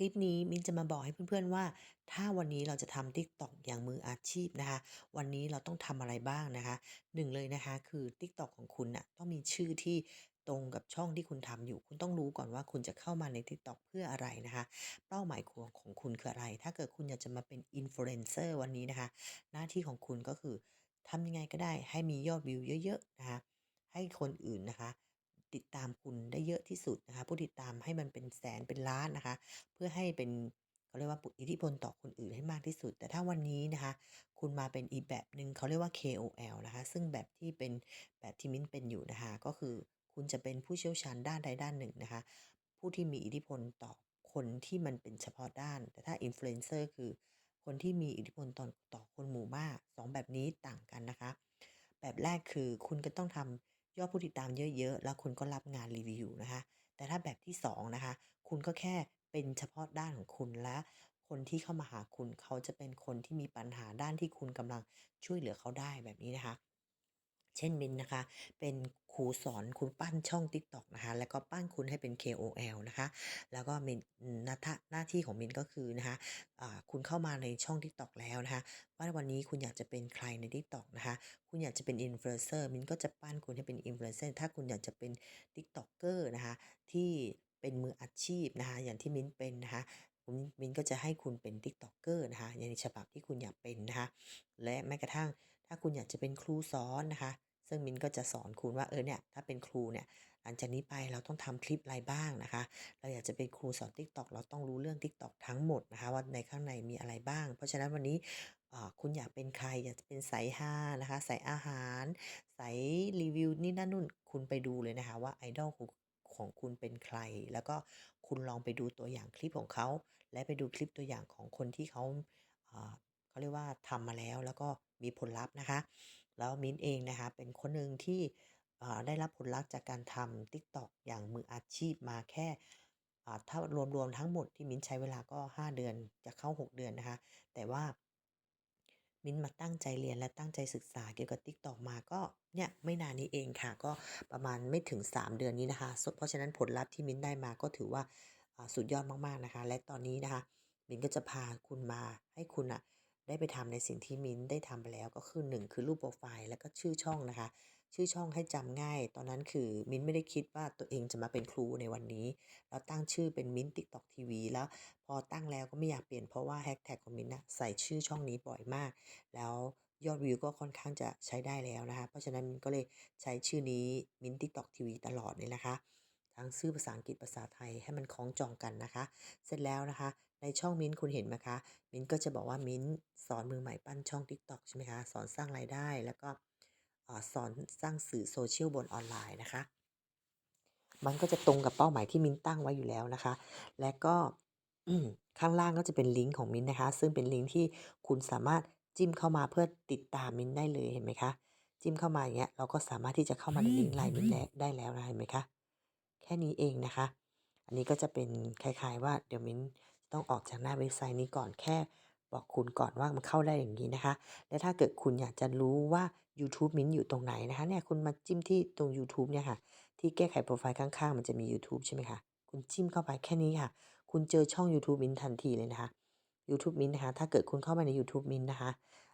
ลิปนี้มินจะมาบอกให้เพื่อนๆว่า ถ้าวันนี้เราจะทำ TikTok อย่างมืออาชีพนะคะ วันนี้เราต้องทำอะไรบ้างนะคะ1เลยนะคะ คือ TikTok ของคุณน่ะต้องมีชื่อที่ตรงกับช่องที่คุณทำอยู่ คุณต้องรู้ก่อนว่าคุณจะเข้ามาใน TikTok เพื่ออะไรนะคะ เป้าหมายของของคุณคืออะไร ถ้าเกิดคุณอยากจะมาเป็น Influencer วันนี้นะคะ หน้าที่ของคุณก็คือทำยังไงก็ได้ให้มียอดวิวเยอะๆนะคะ ให้คนอื่นนะคะ ติดตามคุณได้เยอะที่สุดนะคะ ผู้ติดตามให้มันเป็นแสนเป็นล้านนะคะ เพื่อให้เป็นเขาเรียกว่าอิทธิพลต่อคนอื่นให้มากที่สุด แต่ถ้าวันนี้นะคะ คุณมาเป็นอีกแบบหนึ่งเขาเรียกว่า KOL นะคะ ซึ่งแบบที่เป็นแบบที่มิ้นเป็นอยู่นะคะ ก็คือคุณจะเป็นผู้เชี่ยวชาญด้านใดด้านหนึ่งนะคะ ผู้ที่มีอิทธิพลต่อคนที่มันเป็นเฉพาะด้าน แต่ถ้า Influencer คือคนที่มีอิทธิพลต่อต่อคนหมู่มากสองแบบนี้ต่างกันนะคะ แบบแรกคือคุณก็ต้องทำ ยอดผู้ติดตามเยอะๆ แล้วคุณก็รับงานรีวิวนะคะ แต่ถ้าแบบที่2นะคะ คุณก็แค่เป็นเฉพาะด้านของคุณและคนที่เข้ามาหาคุณเขาจะเป็นคนที่มีปัญหาด้านที่คุณกำลังช่วยเหลือเขาได้แบบนี้นะคะ เช่นมินนะคะ เป็น รูสอนคุณปั้นช่อง TikTok นะคะ แล้วก็ปั้นคุณให้เป็น KOL นะคะ แล้วก็มินหน้าทะหน้าที่ของมินก็คือนะคะอ่าคุณเข้ามาในช่อง TikTok แล้วนะคะ ว่าวันนี้คุณอยากจะเป็นใครใน TikTok นะคะ คุณอยากจะเป็น Influencer มินก็จะปั้นคุณให้เป็น Influencer ถ้าคุณอยากจะเป็น TikToker นะคะที่เป็นมืออาชีพนะคะ อย่างที่มิ้นเป็นนะคะมินก็จะให้คุณเป็น TikToker นะคะในฉบับที่คุณอยากเป็นนะคะ และแม้กระทั่งถ้าคุณอยากจะเป็นครูสอนนะคะ ซึ่งมินก็จะสอนคุณว่าเออเนี่ยถ้าเป็นครูเนี่ยหลังจากนี้ไปเราต้องทำคลิปอะไรบ้างนะคะ เราอยากจะเป็นครูสอน TikTok เราต้องรู้เรื่อง TikTok ทั้งหมดนะคะว่าในข้างในมีอะไรบ้าง เพราะฉะนั้นวันนี้คุณอยากเป็นใครอยากจะเป็นสายฮานะคะสายอาหารสายรีวิวนี่นั่นนู่นคุณไปดูเลยนะคะว่า idol ของของคุณเป็นใคร แล้วก็คุณลองไปดูตัวอย่างคลิปของเขา และไปดูคลิปตัวอย่างของคนที่เขาอ่าเขาเรียกว่าทำมาแล้วแล้วก็มีผลลัพธ์นะคะ แล้วมิ้นเองนะคะเป็นคนหนึ่งที่อ่าได้รับผลลัพธ์จากการทำ TikTok อย่างมืออาชีพมาแค่อ่าถ้ารวมๆทั้งหมดที่มิ้นใช้เวลาก็ 5 เดือนจะเข้า 6 เดือนนะคะ แต่ว่ามิ้นมาตั้งใจเรียนและตั้งใจศึกษาเกี่ยวกับ TikTok มาก็เนี่ยไม่นานนี้เองค่ะ ก็ประมาณไม่ถึง 3 เดือนนี้นะคะ เพราะฉะนั้นผลลัพธ์ที่มิ้นได้มาก็ถือว่าสุดยอดมากๆนะคะ และตอนนี้นะคะ มิ้นก็จะพาคุณมาให้คุณน่ะ ได้ไปทำในสิ่งที่มิ้นท์ได้ทำไปแล้วก็คือ 1 คือรูปโพรไฟล์แล้วก็ชื่อช่องนะคะ ชื่อช่องให้จำง่าย ตอนนั้นคือมิ้นท์ไม่ได้คิดว่าตัวเองจะมาเป็นครูในวันนี้ แล้วตั้งชื่อเป็นมิ้นท์ TikTok TV แล้วพอตั้งแล้วก็ไม่อยากเปลี่ยนเพราะว่าแฮชแท็กของมิ้นท์น่ะใส่ชื่อช่องนี้บ่อยมาก แล้วยอดวิวก็ค่อนข้างจะใช้ได้แล้วนะคะ เพราะฉะนั้นมินก็เลยใช้ชื่อนี้มิ้นท์ TikTok TV ตลอดเลยนะคะ ทั้งชื่อภาษาอังกฤษภาษาไทยให้มันคล้องจองกันนะคะ เสร็จแล้วนะคะ ในช่องมิ้นท์คุณเห็นไหมคะ มิ้นท์ก็จะบอกว่ามิ้นท์สอนมือใหม่ปั้นช่อง TikTok ใช่ไหมคะ สอนสร้างรายได้ แล้วก็อ่าสอนสร้างสื่อ Social บนออนไลน์นะคะ มันก็จะตรงกับเป้าหมายที่มิ้นท์ตั้งไว้อยู่แล้วนะคะ และก็อืมข้างล่างก็จะเป็นลิงก์ของมิ้นท์นะคะ ซึ่งเป็นลิงก์ที่คุณสามารถจิ้มเข้ามาเพื่อติดตามมิ้นท์ได้เลยเห็นไหมคะ จิ้มเข้ามาอย่างเงี้ยเราก็สามารถที่จะเข้ามาในลิงก์ LINE มิ้นท์แล้วได้แล้วนะเห็นไหมคะ แค่นี้เองนะคะ อันนี้ก็จะเป็นคล้ายๆว่าเดี๋ยวมิ้นท์ ต้องออกจากหน้าเว็บไซต์นี้ก่อนแค่บอกคุณก่อนว่ามันเข้าได้อย่างงี้นะคะ และถ้าเกิดคุณอยากจะรู้ว่ายูทูบมิ้นท์อยู่ตรงไหนนะคะเนี่ยคุณมาจิ้มที่ตรงยูทูบเนี่ยค่ะ ที่แก้ไขโพรไฟล์ข้างๆ มันจะมียูทูบใช่ไหมคะ คุณจิ้มเข้าไปแค่นี้ค่ะ คุณเจอช่องยูทูบมิ้นท์ทันทีเลยนะคะยูทูบมิ้นท์นะคะ ถ้าเกิดคุณเข้ามาในยูทูบมิ้นท์นะคะ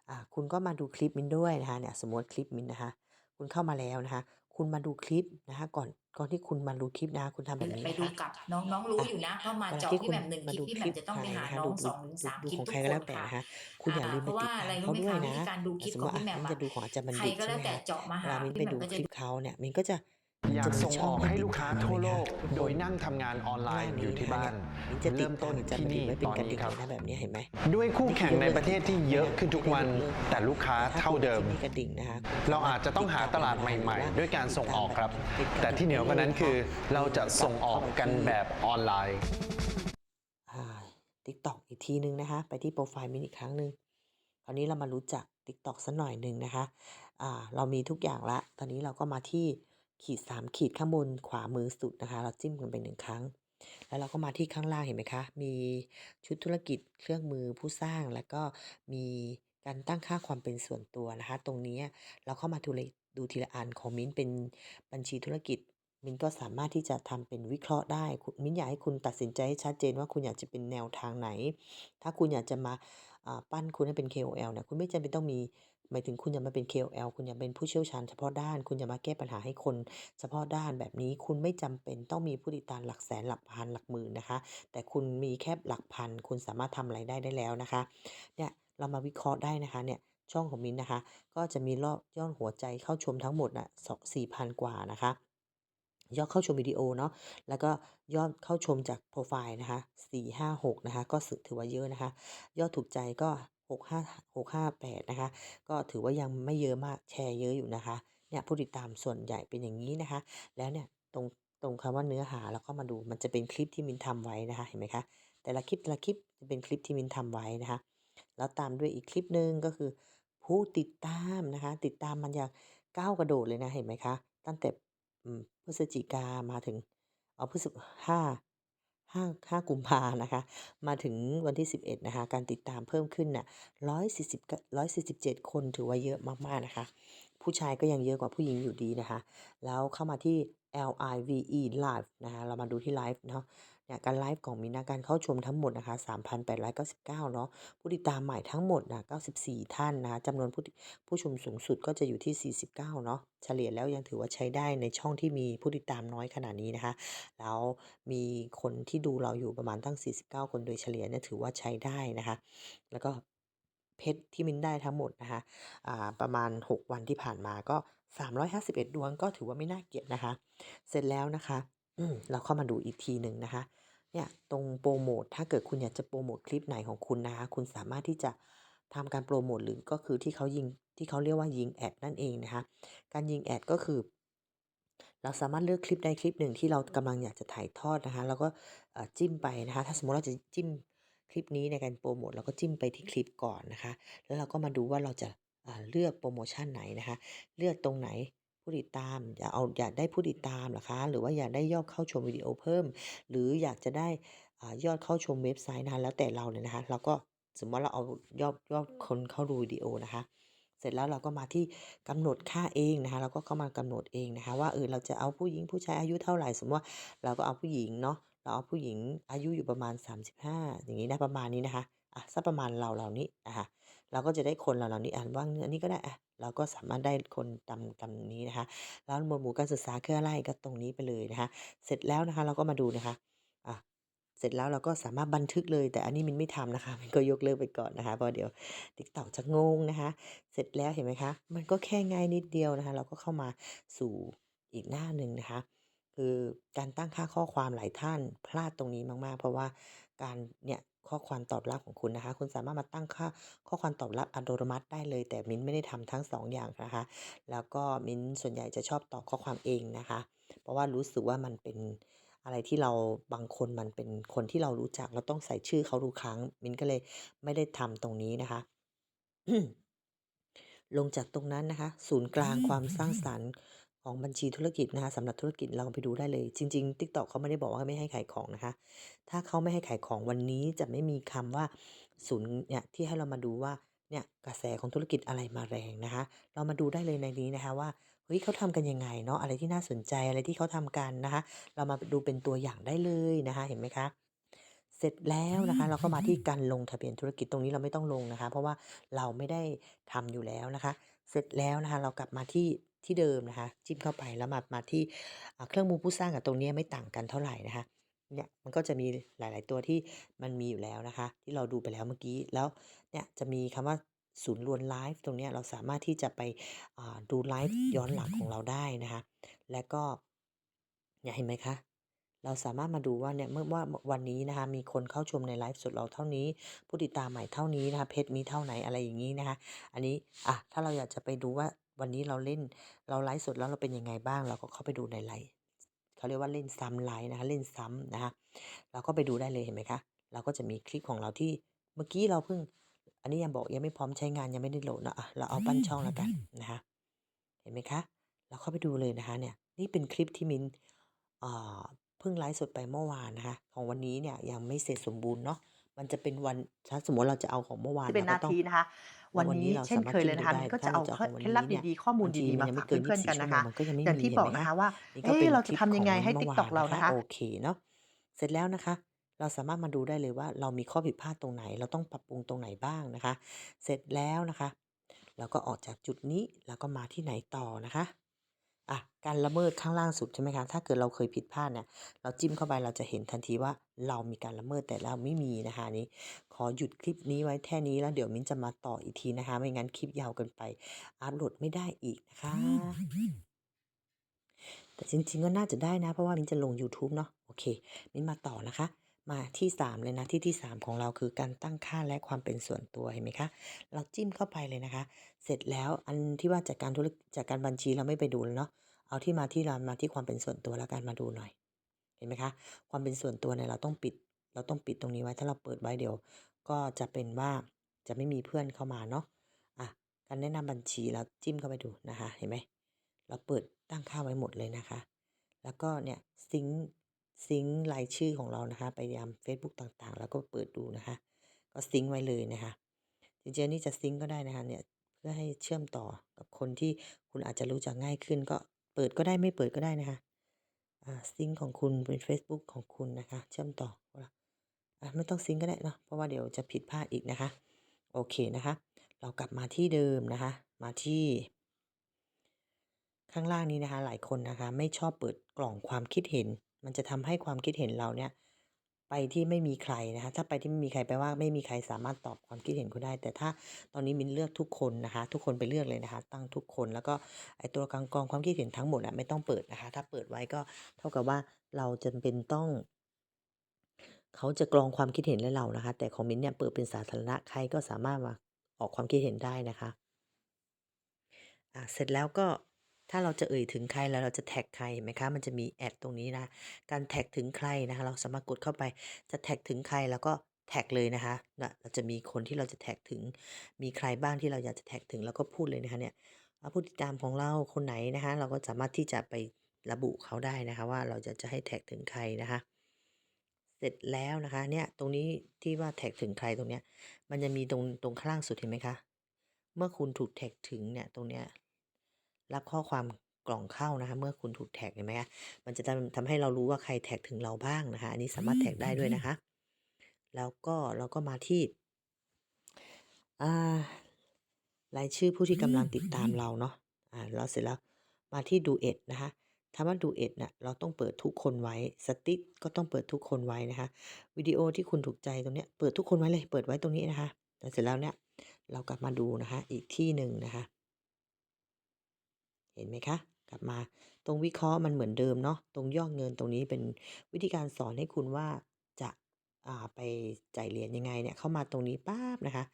อ่า คุณก็มาดูคลิปมินด้วยนะคะ เนี่ย สมมติคลิปมินนะคะ คุณเข้ามาแล้วนะคะ คุณมาดูคลิปนะคะก่อนก่อนที่คุณมาดูคลิปนะคะคุณทำแบบนี้ไปนะดูคะกับน้องน้องรู้อะอยู่นะว่ามาเวลาเจาะที่พี่คุณแหม่มหนึ่งมาคลิปดูพี่คแหม่ลิมปจะต้องใครไปหานะคะน้ดูองดูสองถึงดูสามดูคลิปของทุใครกก็คแล้นวแต่ค่ะนะคะคุณอย่าอ่าลืมเพไปราะติว่าดอะไรตามรู้เขาไหมด้วยคะวินะธีการดูคลิปสมขมุองติพี่อะแหม่มมิ้นอะจะดูของอาจารย์บัณใครฑิตก็ใช่แล้ไหมวแต่คะเจาะมาเวหาลามิ้นพี่ไปแหม่ดูมก็คจะลิปเขาเนี่ยมิ้นก็จะ อยาจะกมีส่งช่อองอกให้ให้ติลูดกค้าตามทั่วเลยโลค่ะกทุกโดคยนนั่งทำงานออนไลข้างล่างน์อนี้ยู่นะที่คะบ้าเนี่ยนมิ้นจะติเริ่ดมตาต้มนอาจารย์ที่บัณฑิตนี่ไว้เป็ตนอนกระนี้ดิ่งครับเลยนะแบบนี้เห็นไหมด้วยคู่นี่คืแข่องยกในเลิกประเทศคลิปที่เยอะนะขึ้นทุกไม่ได้วันยกเลิกแต่ลูกค้าแต่ถ้าเท่าคุณเดิมที่มีกระดิ่งนะคะคุณเราสามารอาถจจะต้อติงดหาตามตอลาอดนไลน์ใหหรืม่อว่าๆด้วยการติดส่งตาอมอกแบบครับติดตามแต่ที่เหนือกว่านั้นคือเราจะส่งออกกันแบบออนไลน์อ่า TikTok อีกทีหนึ่งนะคะ ไปที่โพรไฟล์มิ้นท์อีกครั้งหนึ่งคราวนี้เรามารู้จัก TikTok สักหน่อยหนึ่งนะคะอ่าเรามีทุกอย่างแล้วตอนนี้เราก็มาที่ ขีด 3 ขีดข้างบนขวามือสุดนะคะ เราจิ้มกันไป1ครั้ง แล้วเราก็มาที่ข้างล่างเห็นไหมคะ มีชุดธุรกิจเครื่องมือผู้สร้างแล้วก็มีการตั้งค่าความเป็นส่วนตัวนะคะ ตรงนี้เราเข้ามาดูเลยดูทีละอันของมิ้นเป็นบัญชีธุรกิจ มิ้นก็สามารถที่จะทำเป็นวิเคราะห์ได้คุณมิ้นอยากให้คุณตัดสินใจให้ชัดเจนว่าคุณอยากจะเป็นแนวทางไหน ถ้าคุณอยากจะมาอ่าปั้นคุณให้เป็น KOL เนี่ยคุณไม่จำเป็นต้องมี หมายถึงคุณอยามาเป็น KOL คุณอยาเป็นผู้เชี่ยวชาญเฉพาะด้าน คุณอยามาแก้ปัญหาให้คนเฉพาะด้านแบบนี้ คุณไม่จำเป็นต้องมีผู้ติดตามหลักแสนหลักพันหลักหมื่นนะคะ แต่คุณมีแค่หลักพัน คุณสามารถทำรายได้ได้แล้วนะคะ เนี่ยเรามาวิเคราะห์ได้นะคะเนี่ยช่องของมิ้นนะคะ ก็จะมีรอบยอดหัวใจเข้าชมทั้งหมดน่ะสองสี่พันกว่านะคะยอดเข้าชมวิดีโอเนาะ แล้วก็ยอดเข้าชมจากโปรไฟล์นะคะ4 5 6นะคะ ก็สึถือว่าเยอะนะคะ ยอดถูกใจก็ 6 5 6 5 8 นะคะ ก็ถือว่ายังไม่เยอะมากแชร์เยอะอยู่นะคะ เนี่ยผู้ติดตามส่วนใหญ่เป็นอย่างนี้นะคะ แล้วเนี่ยตรงตรงคำว่าเนื้อหาเราก็มาดูมันจะเป็นคลิปที่มินทำไว้นะคะ เห็นไหมคะ แต่ละคลิปแต่ละคลิปจะเป็นคลิปที่มินทำไว้นะคะ แล้วตามด้วยอีกคลิปหนึ่งก็คือ ผู้ติดตามนะคะ ติดตามมันอย่างก้าวกระโดดเลยนะ เห็นไหมคะ ตั้งแต่พฤศจิกามาถึงอ๋อพฤศห้าห้า ห้ากุมภานะคะ มาถึงวันที่ 11 นะคะ การติดตามเพิ่มขึ้นน่ะ140 147 คนถือว่าเยอะมากๆนะคะ ผู้ชายก็ยังเยอะกว่าผู้หญิงอยู่ดีนะคะ แล้วเข้ามาที่ LIVE Live นะคะ เรามาดูที่ live เนาะ เนี่ยการไลฟ์ของมินนะการเข้าชมทั้งหมดนะคะ 3,899 เนาะผู้ติดตามใหม่ทั้งหมดนะ94 ท่านนะจำนวนผู้ผู้ชมสูงสุดก็จะอยู่ที่ 49 เนาะเฉลี่ยแล้วยังถือว่าใช้ได้ในช่องที่มีผู้ติดตามน้อยขนาดนี้นะคะ แล้วมีคนที่ดูเราอยู่ประมาณตั้ง 49 คนโดยเฉลี่ยเนี่ยถือว่าใช้ได้นะคะ แล้วก็เพชรที่มินได้ทั้งหมดนะคะอ่าประมาณ 6 วันที่ผ่านมาก็ 351 ดวงก็ถือว่าไม่น่าเกลียดนะคะ เสร็จแล้วนะคะ อืมเราเข้ามาดูอีกทีหนึ่งนะคะ เนี่ยตรงโปรโมทถ้าเกิดคุณอยากจะโปรโมทคลิปไหนของคุณนะคะ คุณสามารถที่จะทำการโปรโมทหรือก็คือที่เขายิงที่เขาเรียกว่ายิงแอดนั่นเองนะคะ การยิงแอดก็คือ เราสามารถเลือกคลิปใดคลิปหนึ่งที่เรากำลังอยากจะถ่ายทอดนะคะ แล้วก็จิ้มไปนะคะ ถ้าสมมติเราจะจิ้มคลิปนี้ในการโปรโมทเราก็จิ้มไปที่คลิปก่อนนะคะ แล้วเราก็มาดูว่าเราจะเลือกโปรโมชั่นไหนนะคะ เลือกตรงไหน ผู้ติดตามอยากเอาอยากได้ผู้ติดตามหรอคะ หรือว่าอยากได้ยอดเข้าชมวิดีโอเพิ่ม หรืออยากจะได้อ่ายอดเข้าชมเว็บไซต์นะคะแล้วแต่เราเลยนะคะเราก็สมมติว่าเราเอายอดยอดคนเข้าดูวิดีโอนะคะ เสร็จแล้วเราก็มาที่กำหนดค่าเองนะคะเราก็เข้ามากำหนดเองนะคะ ว่าเออเราจะเอาผู้หญิงผู้ชายอายุเท่าไหร่ สมมติว่าเราก็เอาผู้หญิงเนาะเราเอาผู้หญิงอายุอยู่ประมาณ 35 อย่างนี้นะประมาณนี้นะคะอะสักประมาณเราเหล่านี้อะคะ เราก็จะได้คนเราเหล่านี้อ่านว่าอันนี้ก็ได้อะเราก็สามารถได้คนตามตามนี้นะคะ แล้วหมวดหมู่การศึกษาคืออะไรก็ตรงนี้ไปเลยนะคะ เสร็จแล้วนะคะเราก็มาดูนะคะอะเสร็จแล้วเราก็สามารถบันทึกเลย แต่อันนี้มินไม่ทำนะคะมินก็ยกเลิกไปก่อนนะคะเพราะเดี๋ยว TikTok จะงงนะคะ เสร็จแล้วเห็นไหมคะ มันก็แค่ง่ายนิดเดียวนะคะ เราก็เข้ามาสู่อีกหน้าหนึ่งนะคะ คือการตั้งค่าข้อความหลายท่านพลาดตรงนี้มาก ๆ เพราะว่า การเนี่ยข้อความตอบรับของคุณนะคะ คุณสามารถมาตั้งค่าข้อความตอบรับอัตโนมัติได้เลย แต่มิ้นไม่ได้ทำทั้งสองอย่างนะคะ แล้วก็มิ้นส่วนใหญ่จะชอบตอบข้อความเองนะคะ เพราะว่ารู้สึกว่ามันเป็นอะไรที่เราบางคนมันเป็นคนที่เรารู้จักเราต้องใส่ชื่อเขาทุกครั้ง มิ้นก็เลยไม่ได้ทำตรงนี้นะคะลงจากตรงนั้นนะคะ ศูนย์กลางความสร้างสรรค์ ของบัญชีธุรกิจนะคะสำหรับธุรกิจเราไปดูได้เลย จริง ๆ TikTok เขาไม่ได้บอกว่าไม่ให้ขายของนะคะ ถ้าเขาไม่ให้ขายของวันนี้จะไม่มีคำว่าศูนย์เนี่ยที่ให้เรามาดูว่าเนี่ยกระแสของธุรกิจอะไรมาแรงนะคะ เรามาดูได้เลยในนี้นะคะว่าเฮ้ยเขาทำกันยังไงเนาะอะไรที่น่าสนใจอะไรที่เขาทำกันนะคะ เรามาดูเป็นตัวอย่างได้เลยนะคะ เห็นไหมคะเสร็จแล้วนะคะ เราก็มาที่การลงทะเบียนธุรกิจตรงนี้เราไม่ต้องลงนะคะ เพราะว่าเราไม่ได้ทำอยู่แล้วนะคะ เสร็จแล้วนะคะ เรากลับมาที่ ที่เดิมนะคะ จิ้มเข้าไปแล้วมามาที่เครื่องมือผู้สร้างกับตรงนี้ไม่ต่างกันเท่าไหร่นะคะเนี่ยมันก็จะมีหลาย ๆ ตัวที่มันมีอยู่แล้วนะคะ ที่เราดูไปแล้วเมื่อกี้แล้วเนี่ยจะมีคำว่าศูนย์รวมไลฟ์ตรงนี้เราสามารถที่จะไปดูไลฟ์ย้อนหลังของเราได้นะคะ และก็เนี่ยเห็นไหมคะ เราสามารถมาดูว่าเนี่ยเมื่อว่าวันนี้นะคะมีคนเข้าชมในไลฟ์สดเราเท่านี้ ผู้ติดตามใหม่เท่านี้นะคะเพชรมีเท่าไหนอะไรอย่างนี้นะคะ อันนี้อะถ้าเราอยากจะไปดูว่า วันนี้เราเล่นเราไลฟ์สดแล้วเราเป็นยังไงบ้าง เราก็เข้าไปดูในไลฟ์เขาเรียกว่าเล่นซ้ำไลฟ์นะคะ เล่นซ้ำนะคะเราก็ไปดูได้เลยเห็นไหมคะ เราก็จะมีคลิปของเราที่เมื่อกี้เราเพิ่ง อันนี้ยังบอกยังไม่พร้อมใช้งานยังไม่ได้โหลดเนาะอะเราเอาปั้นช่องแล้วกันนะคะเห็นไหมคะ เราเข้าไปดูเลยนะคะ เนี่ยนี่เป็นคลิปที่มินเพิ่งไลฟ์สดไปเมื่อวานนะคะ ของวันนี้เนี่ยยังไม่เสร็จสมบูรณ์เนาะ มันจะเป็นวันถ้าสมมุติเราจะเอาของเมื่อวานที่เป็เรานก็นาต้องทีนะคะแล้วัวนวันนี้นี้เราเช่สานมารเคถยจิ้เลมยดูนะคะได้มิ้นก็ถ้าจะเราเอาจะเอาเคของวันล็ดลับนี้เนี่ยดีๆข้อมูลบางทีดีๆมัมานยังไม่ฝากเกินเพื่อนๆกัน24นะชั่วโมคะงมันก็ยังไม่อย่างมีที่เห็บนอกไหมนะคะคะว่านี่ก็เอ๊เป็นเราคจะลิปทำขยัองงไงให้เมื่อ TikTok วานเรานะนะคะคะโอเคเนาะเสร็จแล้วนะคะ เราสามารถมาดูได้เลยว่า เรามีข้อผิดพลาดตรงไหน เราต้องปรับปรุงตรงไหนบ้างนะคะ เสร็จแล้วนะคะ เราก็ออกจากจุดนี้แล้วก็มาที่ไหนต่อนะคะ อะการละเมิดข้างล่างสุดใช่ไหมคะ ถ้าเกิดเราเคยผิดพลาดเนี่ย เราจิ้มเข้าไปเราจะเห็นทันทีว่าเรามีการละเมิดแต่เราไม่มีนะคะนี้ ขอหยุดคลิปนี้ไว้แค่นี้แล้วเดี๋ยวมิ้นจะมาต่ออีกทีนะคะ ไม่งั้นคลิปยาวเกินไป อัปโหลดไม่ได้อีกนะคะ แต่จริงๆก็น่าจะได้นะ เพราะว่ามิ้นจะลงยูทูบเนาะ โอเค มิ้นมาต่อนะคะ มาที่ 3 เลยนะที่ที่ 3 ของเราคือการตั้งค่าและความเป็นส่วนตัวเห็นไหมคะเราจิ้มเข้าไปเลยนะคะ เสร็จแล้วอันที่ว่าจัดการธุรจัดการบัญชีเราไม่ไปดูแล้วเนาะเอาที่มาที่เรามาที่ความเป็นส่วนตัวแล้วกันมาดูหน่อย เห็นไหมคะความเป็นส่วนตัวเนี่ยเราต้องปิด เราต้องปิดตรงนี้ไว้ถ้าเราเปิดไว้เดี๋ยว ก็จะเป็นว่าจะไม่มีเพื่อนเข้ามาเนาะอะการแนะนำบัญชีเราจิ้มเข้าไปดูนะคะ เห็นไหมเราเปิดตั้งค่าไว้หมดเลยนะคะ แล้วก็เนี่ยซิง ซิงก์รายชื่อของเรานะคะไปยังเฟซบุ๊กต่างๆ แล้วก็เปิดดูนะคะ ก็ซิงก์ไว้เลยนะคะจริงๆนนี้จะซิงก์ก็ได้นะคะเนี่ยเพื่อให้เชื่อมต่อกับคนที่คุณอาจจะรู้จักง่ายขึ้น ก็เปิดก็ได้ไม่เปิดก็ได้นะคะซิงก์ของคุณเป็นเฟซบุ๊กของคุณนะคะ เชื่อมต่ออไม่ต้องซิงก์ก็ได้เนาะเพราะว่าเดี๋ยวจะผิดพลาดอีกนะคะ โอเคนะคะ เรากลับมาที่เดิมนะคะ มาที่ ข้างล่างนี้นะคะ หลายคนนะคะ ไม่ชอบเปิดกล่องความคิดเห็น มันจะทำให้ความคิดเห็นเราเนี่ยไปที่ไม่มีใครนะคะถ้าไปที่ไม่มีใครแปลว่าไม่มีใครสามารถตอบความคิดเห็นคุณได้ แต่ถ้าตอนนี้มิ้นเลือกทุกคนนะคะ ทุกคนไปเลือกเลยนะคะ ตั้งทุกคนแล้วก็ไอตัวกลางกรองความคิดเห็นทั้งหมดอะไม่ต้องเปิดนะคะ ถ้าเปิดไว้ก็เท่ากับว่าเราจำเป็นต้องเขาจะกรองความคิดเห็นให้เรานะคะ แต่ของมิ้นเนี่ยเปิดเป็นสาธารณะใครก็สามารถมาออกความคิดเห็นได้นะคะอ่าเสร็จแล้วก็ ถ้าเราจะเอ่ยถึงใครแล้วเราจะแท็กใครเห็นไหมคะ มันจะมีแอดตรงนี้นะ การแท็กถึงใครนะคะ เราสามารถกดเข้าไป จะแท็กถึงใครเราก็แท็กเลยนะคะน่เราจะมีคนที่เราจะแท็กถึง มีใครบ้างที่เราอยากจะแท็กถึงเราก็พูดเลยนะคะเนี่ยอ่าผู้ติดตามของเราคนไหนนะคะ เราก็สามารถที่จะไประบุเขาได้นะคะ ว่าเราจะจะให้แท็กถึงใครนะคะ เสร็จแล้วนะคะเนี่ยตรงนี้ที่ว่าแท็กถึงใครตรงเนี้ย มันจะมีตรงตรงข้างล่างสุดเห็นไหมคะ เมื่อคุณถูกแท็กถึงเนี่ยตรงเนี้ย รับข้อความกล่องเข้านะคะ เมื่อคุณถูกแท็กเห็นไหมคะมันจะทำทำให้เรารู้ว่าใครแท็กถึงเราบ้างนะคะ อันนี้สามารถแท็กได้ด้วยนะคะ แล้วก็เราก็มาที่อ่ารายชื่อผู้ที่กำลังติดตามเราเนาะอ่าแล้วเสร็จแล้วมาที่ Duet นะคะคำว่า Duet น่ะเราต้องเปิดทุกคนไว้สติ๊กก็ต้องเปิดทุกคนไว้นะคะวิดีโอที่คุณถูกใจตรงเนี้ยเปิดทุกคนไว้เลยเปิดไว้ตรงนี้นะคะแล้วเสร็จแล้วเนี่ยเรากลับมาดูนะคะ อีกที่หนึ่งนะคะ เห็นไหมคะ กลับมาตรงวิเคราะห์มันเหมือนเดิมเนาะตรงยอดเงินตรงนี้เป็นวิธีการสอนให้คุณว่าจะาไปจ่ายเหรียญยังไงเนี่ยเข้ามาตรงนี้ป๊าบนะคะ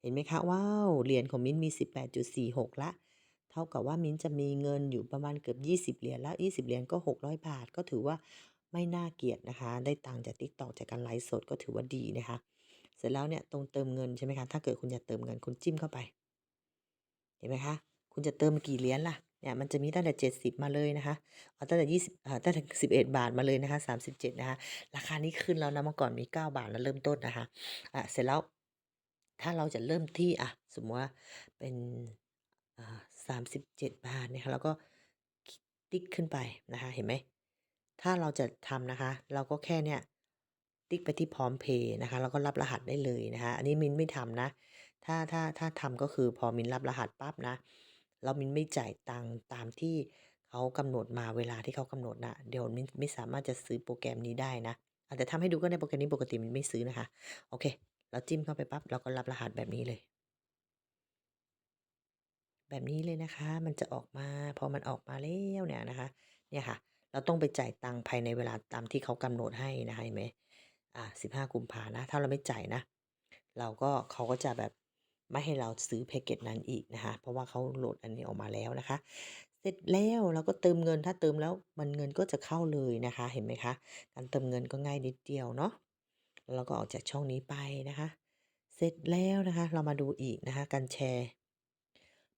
เห็นไหมคะว้าวเหรียญของมิ้นมี 18.46ล้วเท่ากับว่ามิ้นจะมีเงินอยู่ประมาณเกือบ 20 เหรียญแล้ว 20 เหรียญก็ 600 บาท ก็ถือว่าไม่น่าเกลียดนะคะ ได้ตังค์จาก TikTok จากการไลฟ์สดก็ถือว่าดีนะคะ เสร็จแล้วเนี่ยตรงเติมเงินใช่ไหมคะ ถ้าเกิดคุณอยากเติมเงินคุณจิ้มเข้าไป เห็นไหมคะ คุณจะเติมกี่เหรียญล่ะ เนี่ยมันจะมีตั้งแต่ 70 มาเลยนะคะเอาตั้งแต่20อ่าตั้งแต่11 บาทมาเลยนะคะ37 นะคะ ราคานี้ขึ้นแล้วนะเมื่อก่อนมี 9 บาทนะเริ่มต้นนะคะอ่าเสร็จแล้วถ้าเราจะเริ่มที่อะสมมุติว่าเป็นอ่า37บาทเนี่ยค่ะแล้วก็ติ๊กขึ้นไปนะคะเห็นไหมถ้าเราจะทำนะคะ เราก็แค่เนี่ยติ๊กไปที่พร้อมเพย์นะคะแล้วก็รับรหัสได้เลยนะคะ อันนี้มิ้นไม่ทำนะ ถ้าถ้าถ้าทำก็คือพอมิ้นรับรหัสปั๊บนะ แล้วมินไม่จ่ายตังค์ตามที่เขากำหนดมาเวลาที่เขากำหนดน่ะเดี๋ยวมิ้นไม่สามารถจะซื้อโปรแกรมนี้ได้นะอาจจะทำให้ดูก็ได้โปรแกรมนี้ปกติมินไม่ซื้อนะคะ โอเค เราจิ้มเข้าไปปั๊บเราก็รับรหัสแบบนี้เลย แบบนี้เลยนะคะ มันจะออกมาพอมันออกมาแล้วเนี่ยนะคะเนี่ยค่ะ เราต้องไปจ่ายตังค์ภายในเวลาตามที่เขากำหนดให้นะคะเห็นไหมอ่า15กุมภานะ ถ้าเราไม่จ่ายนะ เราก็เขาก็จะแบบ ไม่ให้เราซื้อแพ็กเกจนั้นอีกนะคะ เพราะว่าเขาโหลดอันนี้ออกมาแล้วนะคะ เสร็จแล้วเราก็เติมเงินถ้าเติมแล้วมันเงินก็จะเข้าเลยนะคะ เห็นไหมคะ การเติมเงินก็ง่ายนิดเดียวเนาะแล้วเราก็ออกจากช่องนี้ไปนะคะ เสร็จแล้วนะคะ เรามาดูอีกนะคะ การแชร์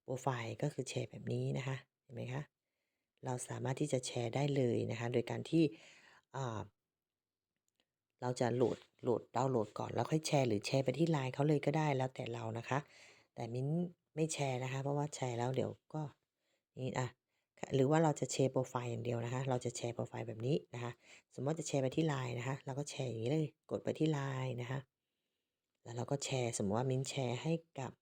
โพรไฟล์ก็คือแชร์แบบนี้นะคะ เห็นไหมคะ เราสามารถที่จะแชร์ได้เลยนะคะ โดยการที่อ่า เราจะโหลดโหลดดาวน์โหลดก่อนแล้วค่อยแชร์หรือแชร์ไปที่ LINE เขาเลยก็ได้แล้วแต่เรานะคะ แต่มิ้นไม่แชร์นะคะ เพราะว่าแชร์แล้วเดี๋ยวก็นี่อะหรือว่าเราจะแชร์โพรไฟล์อย่างเดียวนะคะ เราจะแชร์โพรไฟล์แบบนี้นะคะ สมมติจะแชร์ไปที่ LINE นะคะ เราก็แชร์อย่างนี้เลย กดไปที่ LINE นะคะ แล้วเราก็แชร์ สมมติว่ามิ้นแชร์ให้กับ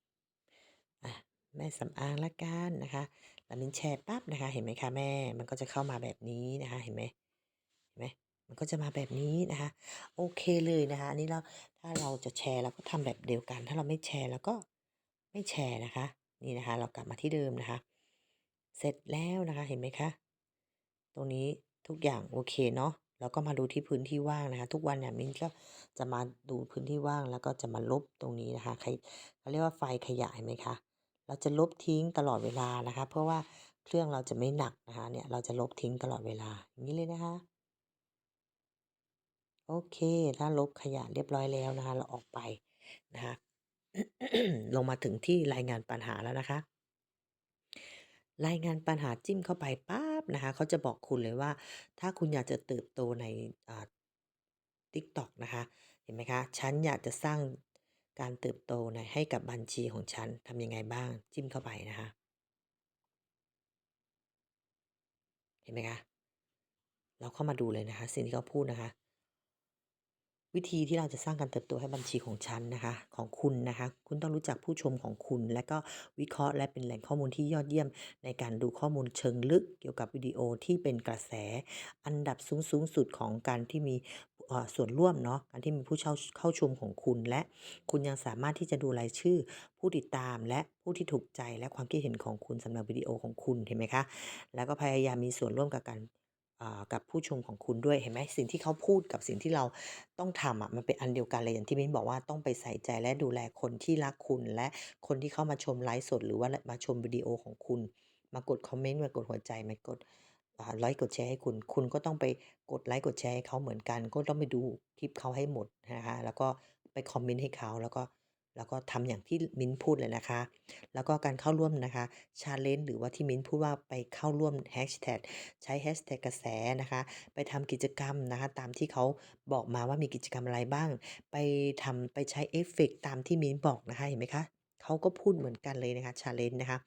อ่าแม่สำอางล้วกันนะคะ แล้วมิ้นแชร์ปั๊บนะคะ เห็นไหมคะแม่ มันก็จะเข้ามาแบบนี้นะคะ เห็นไหมเห็นไหม มันก็จะมาแบบนี้นะคะ โอเคเลยนะคะอันนี้เราถ้าเราจะแชร์เราก็ทำแบบเดียวกัน ถ้าเราไม่แชร์เราก็ไม่แชร์นะคะ นี่นะคะ เรากลับมาที่เดิมนะคะ เสร็จแล้วนะคะเห็นไหมคะตรงนี้ทุกอย่างโอเคเนาะเราก็มาดูที่พื้นที่ว่างนะคะ ทุกวันเนี่ยมิ้นก็จะมาดูพื้นที่ว่างแล้วก็จะมาลบตรงนี้นะคะใครเขาเรียกว่าไฟขยะเห็นไหมคะเราจะลบทิ้งตลอดเวลานะคะ เพื่อว่าเครื่องเราจะไม่หนักนะคะเนี่ยเราจะลบทิ้งตลอดเวลาอย่างนี้เลยนะคะ โอเคถ้าลบขยะเรียบร้อยแล้วนะคะ เราออกไปนะคะลงมาถึงที่รายงานปัญหาแล้วนะคะ รายงานปัญหาจิ้มเข้าไปปั๊บนะคะเขาจะบอกคุณเลยว่า ถ้าคุณอยากจะเติบโตในอ่า TikTok นะคะ เห็นไหมคะฉันอยากจะสร้างการเติบโตในให้กับบัญชีของฉันทำยังไงบ้างจิ้มเข้าไปนะคะ เห็นไหมคะ เราเข้ามาดูเลยนะคะ สิ่งที่เขาพูดนะคะ วิธีที่เราจะสร้างการเติบโตให้บัญชีของฉันนะคะ ของคุณนะคะ คุณต้องรู้จักผู้ชมของคุณ และก็วิเคราะห์และเป็นแหล่งข้อมูลที่ยอดเยี่ยม ในการดูข้อมูลเชิงลึกเกี่ยวกับวิดีโอที่เป็นกระแส อันดับสูงสูงสุดของการที่มีส่วนร่วมเนาะการที่มีผู้เช่าเข้าชมของคุณและคุณยังสามารถที่จะดูรายชื่อ ผู้ติดตามและผู้ที่ถูกใจและความคิดเห็นของคุณสำหรับวิดีโอของคุณเห็นไหมคะ แล้วก็พยายามมีส่วนร่วมกับการ กับผู้ชมของคุณด้วยเห็นไหมสิ่งที่เขาพูดกับสิ่งที่เราต้องทำอะมันเป็นอันเดียวกันเลยอย่างที่มิ้นบอกว่าต้องไปใส่ใจและดูแลคนที่รักคุณ และคนที่เข้ามาชมไลฟ์สด หรือว่ามาชมวิดีโอของคุณ มากดคอมเมนต์มากดหัวใจมากดไลก์กดแชร์ให้คุณ คุณก็ต้องไปกดไลก์กดแชร์ให้เขาเหมือนกัน ก็ต้องไปดูคลิปเขาให้หมดนะคะแล้วก็ไปคอมเมนต์ให้เขาแล้วก็ แล้วก็ทำอย่างที่มิ้นพูดเลยนะคะ แล้วก็การเข้าร่วมนะคะ challenge หรือว่าที่มิ้นพูดว่าไปเข้าร่วมแฮชแท็กใช้แฮชแท็กกระแสนะคะ ไปทำกิจกรรมนะคะตามที่เขาบอกมาว่ามีกิจกรรมอะไรบ้าง ไปทำไปใช้เอฟเฟกต์ตามที่มิ้นบอกนะคะเห็นไหมคะเขาก็พูดเหมือนกันเลยนะคะ challenge นะคะ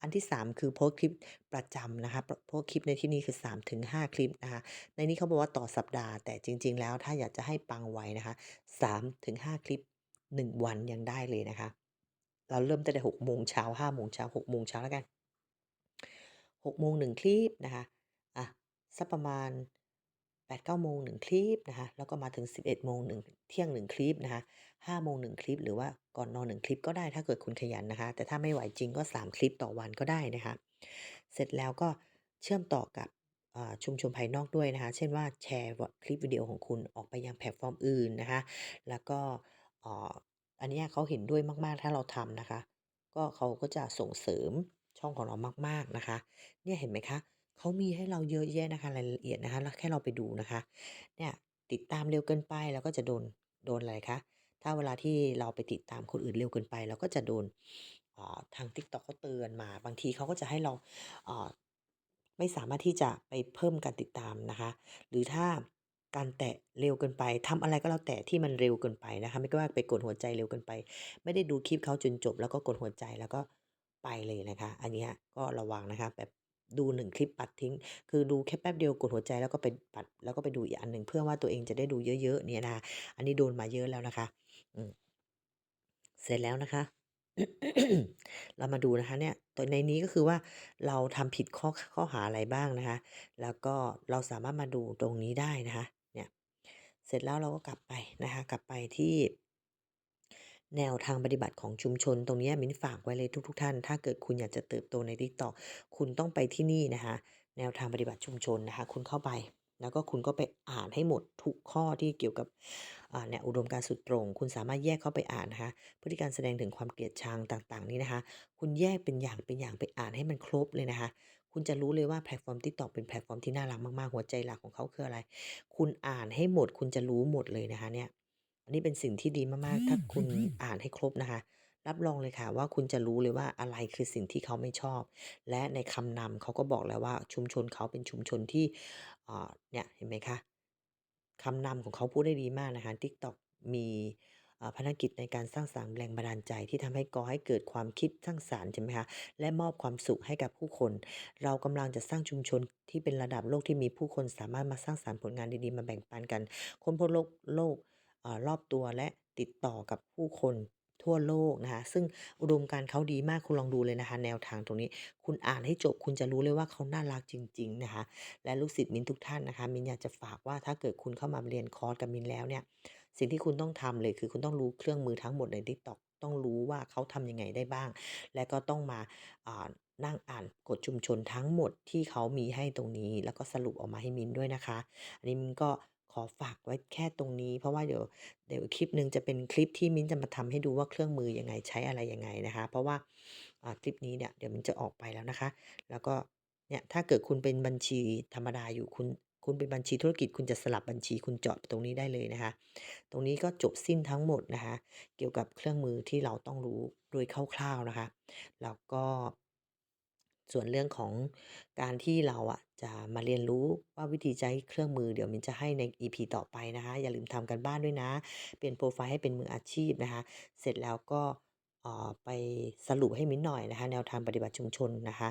อันที่ 3 คือโพสคลิปประจำนะคะโพสคลิปในที่นี้คือ 3-5คลิปนะคะ ในนี้เขาบอกว่าต่อสัปดาห์แต่จริง ๆ แล้วถ้าอยากจะให้ปังไวนะคะ3-5คลิป 1 วันยังได้เลยนะคะ เราเริ่มตั้งแต่6โมงเช้า5โมงเช้า6โมงเช้าแล้วกัน6โมง1คลิปนะคะอะสักประมาณ8-9โมง1คลิปนะคะแล้วก็มาถึง 11โมง1เที่ยง1คลิปนะคะ5โมง1คลิป หรือว่าก่อนนอน1คลิปก็ได้ถ้าเกิดคุณขยันนะคะ แต่ถ้าไม่ไหวจริงก็ 3 คลิปต่อวันก็ได้นะคะ เสร็จแล้วก็เชื่อมต่อกับชุมชนภายนอกด้วยนะคะ เช่นว่าแชร์คลิปวิดีโอของคุณออกไปยังแพลตฟอร์มอื่นนะคะ แล้วก็ อ่ออันนี้เขาเห็นด้วยมากๆ ถ้าเราทำนะคะ ก็เขาก็จะส่งเสริมช่องของเรามาก ๆนะคะ เนี่ยเห็นไหมคะเขามีให้เราเยอะแยะนะคะรายละเอียดนะคะแล้วแค่เราไปดูนะคะ เนี่ยติดตามเร็วเกินไปเราก็จะโดนโดนอะไรคะถ้าเวลาที่เราไปติดตามคนอื่นเร็วเกินไป เราก็จะโดนอ่าทาง TikTok เขาเตือนมา บางทีเขาก็จะให้เราอ่าไม่สามารถที่จะไปเพิ่มการติดตามนะคะ หรือถ้า การแตะเร็วเกินไปทำอะไรก็แล้วแต่ที่มันเร็วเกินไปนะคะ ไม่ว่าไปกดหัวใจเร็วเกินไป ไม่ได้ดูคลิปเขาจนจบ แล้วก็กดหัวใจแล้วก็ไปเลยนะคะ อันนี้ก็ระวังนะคะแบบดู1คลิปปัดทิ้ง คือดูแค่แป๊บเดียวกดหัวใจแล้วก็ไปปัด แล้วก็ไปดูอีกอันหนึ่งเพื่อว่าตัวเองจะได้ดูเยอะๆเนี่ยนะอันนี้โดนมาเยอะแล้วนะคะอืเสร็จแล้วนะคะ เรามาดูนะคะเนี่ยตัวในนี้ก็คือว่าเราทำผิดข้อข้อหาอะไรบ้างนะคะ แล้วก็เราสามารถมาดูตรงนี้ได้นะคะ เสร็จแล้วเราก็กลับไปนะคะ กลับไปที่แนวทางปฏิบัติของชุมชน ตรงนี้มิ้นฝากไว้เลยทุก ๆท่าน ถ้าเกิดคุณอยากจะเติบโตใน TikTok คุณต้องไปที่นี่นะคะ แนวทางปฏิบัติชุมชนนะคะ คุณเข้าไป แล้วก็คุณก็ไปอ่านให้หมดทุกข้อที่เกี่ยวกับอ่าเนี่ยอุดมการณ์สุดตรง คุณสามารถแยกเข้าไปอ่านนะคะ พฤติการแสดงถึงความเกลียดชังต่าง ๆ นี่นะคะ คุณแยกเป็นอย่างเป็นอย่างไปอ่านให้มันครบเลยนะคะ คุณจะรู้เลยว่าแพลตฟอร์ม TikTok เป็นแพลตฟอร์มที่น่ารักมากๆ หัวใจหลักของเขาคืออะไร คุณอ่านให้หมดคุณจะรู้หมดเลยนะคะเนี่ย อันนี้เป็นสิ่งที่ดีมากๆ ถ้าคุณอ่านให้ครบนะคะ รับรองเลยค่ะว่าคุณจะรู้เลยว่าอะไรคือสิ่งที่เขาไม่ชอบ และในคำนำเขาก็บอกแล้วว่าชุมชนเขาเป็นชุมชนที่อ่าเนี่ยเห็นไหมคะคำนำของเขาพูดได้ดีมากนะคะ TikTok มีอ่า ภารกิจในการสร้างสรรค์แรงบันดาลใจที่ทำให้ก่อให้เกิดความคิดสร้างสรรค์ใช่ไหมคะและมอบความสุขให้กับผู้คน เรากำลังจะสร้างชุมชนที่เป็นระดับโลกที่มีผู้คนสามารถมาสร้างสรรค์ผลงานดีๆมาแบ่งปันกันคนพบโลกโลกอรอบตัวและติดต่อกับผู้คนทั่วโลกนะคะซึ่งอุดมการเขาดีมากคุณลองดูเลยนะคะแนวทางตรงนี้ คุณอ่านให้จบคุณจะรู้เลยว่าเขาน่ารักจริง ๆนะคะ และลูกศิษย์มิ้นทุกท่านนะคะ มิ้นอยากจะฝากว่าถ้าเกิดคุณเข้ามาเรียนคอร์สกับมิ้นแล้วเนี่ย สิ่งที่คุณต้องทำเลยคือคุณต้องรู้เครื่องมือทั้งหมดใน TikTok ต้องรู้ว่าเขาทำยังไงได้บ้าง และก็ต้องมาอ่านั่งอ่านกฎชุมชนทั้งหมดที่เขามีให้ตรงนี้ แล้วก็สรุปออกมาให้มินด้วยนะคะ อันนี้มินก็ขอฝากไว้แค่ตรงนี้ เพราะว่าเดี๋ยวเดี๋ยวคลิปหนึ่งจะเป็นคลิปที่มิ้นจะมาทำให้ดูว่าเครื่องมือยังไงใช้อะไรยังไงนะคะ เพราะว่าคลิปนี้เนี่ยเดี๋ยวมินจะออกไปแล้วนะคะ แล้วก็เนี่ยถ้าเกิดคุณเป็นบัญชีธรรมดาอยู่คุณ คุณเป็นบัญชีธุรกิจคุณจะสลับบัญชีคุณเจาะตรงนี้ได้เลยนะคะ ตรงนี้ก็จบสิ้นทั้งหมดนะคะ เกี่ยวกับเครื่องมือที่เราต้องรู้โดยคร่าวๆนะคะ แล้วก็ส่วนเรื่องของการที่เราอะจะมาเรียนรู้ว่าวิธีใช้เครื่องมือเดี๋ยวมิ้นจะให้ใน EP ต่อไปนะคะ อย่าลืมทำการบ้านด้วยนะ เปลี่ยนโพรไฟล์ให้เป็นมืออาชีพนะคะ เสร็จแล้วก็อ่อไปสรุปให้มิ้นหน่อยนะคะ แนวทางปฏิบัติชุมชนนะคะ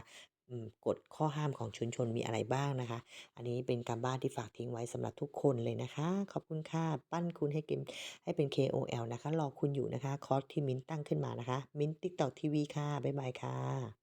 กฎข้อห้ามของชุมชนมีอะไรบ้างนะคะ อันนี้เป็นการบ้านที่ฝากทิ้งไว้สำหรับทุกคนเลยนะคะ ขอบคุณค่ะ ปั้นคุณให้เกมให้เป็น KOL นะคะ รอคุณอยู่นะคะ คอร์สที่มิ้นท์ตั้งขึ้นมานะคะ มิ้นท์ TikTok TV ค่ะ บ๊ายบายค่ะ